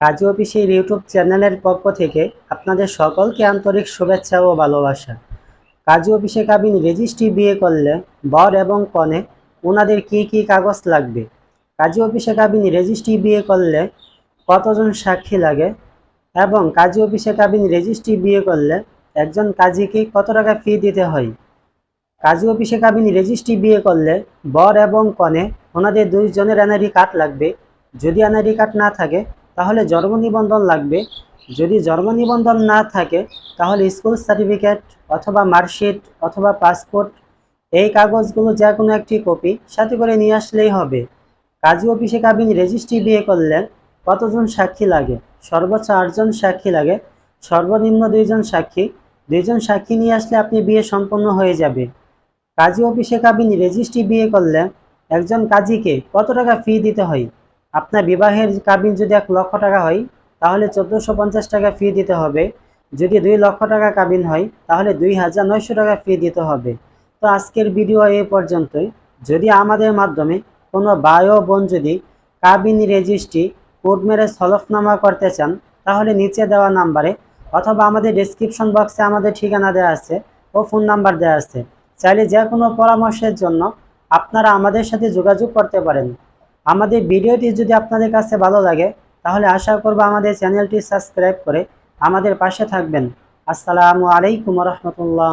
কাজী অফিসের ইউটিউব চ্যানেলের পক্ষ থেকে আপনাদের সকলকে আন্তরিক শুভেচ্ছা ও ভালোবাসা। কাজী অফিসে কাবিন রেজিস্ট্রি বিয়ে করলে বর এবং কনে ওনাদের কি কি কাগজ লাগবে? কাজী অফিসে কাবিন রেজিস্ট্রি বিয়ে করলে কতজন সাক্ষী লাগে? এবং কাজী অফিসে কাবিন রেজিস্ট্রি বিয়ে করলে একজন কাজীকে কত টাকা ফি দিতে হয়? কাজী অফিসে কাবিন রেজিস্ট্রি বিয়ে করলে বর এবং কনে ওনাদের দুইজনের এনআইডি কার্ড লাগবে। যদি এনআইডি কার্ড না থাকে তাহলে জন্ম নিবন্ধন লাগবে। যদি জন্ম নিবন্ধন না থাকে, তাহলে স্কুল সার্টিফিকেট অথবা মার্কশিট অথবা পাসপোর্ট, এই কাগজগুলো যে কোনো একটি কপি সাথে করে নিয়ে আসলেই হবে। কাজী অফিসে কাবিন রেজিস্ট্রি বিয়ে করলে কতজন সাক্ষী লাগে? সর্বোচ্চ আটজন সাক্ষী লাগে, সর্বনিম্ন দুইজন সাক্ষী। দুইজন সাক্ষী নিয়ে আসলে আপনি বিয়ে সম্পন্ন হয়ে যাবে। কাজী অফিসে কাবিন রেজিস্ট্রি বিয়ে করলে একজন কাজীকে কত টাকা ফি দিতে হয়? আপনার বিবাহের কাবিন যদি এক লক্ষ টাকা হয়, তাহলে চোদ্দোশো পঞ্চাশ টাকা ফি দিতে হবে। যদি দুই লক্ষ টাকা কাবিন হয়, তাহলে দুই হাজার নয়শো টাকা ফি দিতে হবে। তো আজকের ভিডিও এ পর্যন্তই। যদি আমাদের মাধ্যমে কোনো ও বোন যদি কাবিন রেজিস্ট্রি কোর্ট ম্যারেজ হলফনামা করতে চান, তাহলে নিচে দেওয়া নাম্বারে অথবা আমাদের ডেসক্রিপশন বক্সে আমাদের ঠিকানা দেওয়া আছে ও ফোন নাম্বার দেওয়া আছে। চাইলে যে কোনো পরামর্শের জন্য আপনারা আমাদের সাথে যোগাযোগ করতে পারেন। আমাদের ভিডিওটি যদি আপনাদের কাছে ভালো লাগে, তাহলে আশা করব আমাদের চ্যানেলটি সাবস্ক্রাইব করে আমাদের পাশে থাকবেন। আসসালামু আলাইকুম রহমতুল্লাহ।